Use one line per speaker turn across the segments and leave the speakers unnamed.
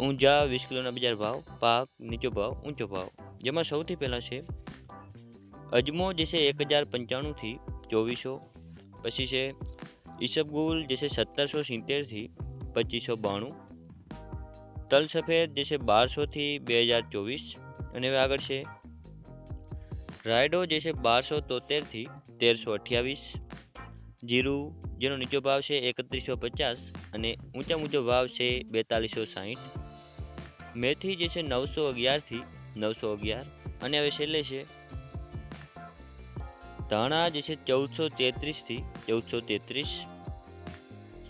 ઊંઝા વીસ કિલોના બજાર ભાવ, પાક, નીચો ભાવ, ઊંચો ભાવ. જેમાં સૌથી પહેલાં છે અજમો, જે છે એક હજાર પંચાણુંથી ચોવીસો. પછી છે ઈસબગુલ, જે છે સત્તરસો સિત્તેરથી પચીસો બાણું. તલ સફેદ, જે છે બારસોથી બે હજાર ચોવીસ. અને હવે આગળ છે રાયડો, જે છે બારસો તોતેરથી તેરસો અઠ્યાવીસ. જીરું, જેનો નીચો ભાવ છે એકત્રીસો પચાસ અને ઊંચા ઊંચો ભાવ છે બેતાલીસો સાહીઠ. મેથી જે છે નવસો અગિયારથી નવસો અગિયાર. અને હવે છેલ્લે છે ધાણા જે છે ચૌદસો તેત્રીસથી ચૌદસો તેત્રીસ.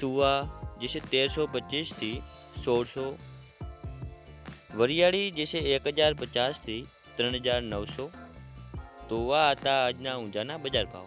સુવા જે છે તેરસો પચીસથી સોળસો. વરિયાળી જે છે એક હજાર પચાસથી ત્રણ હજાર નવસો. તો આ હતા આજના ઊંઝાના બજાર ભાવ.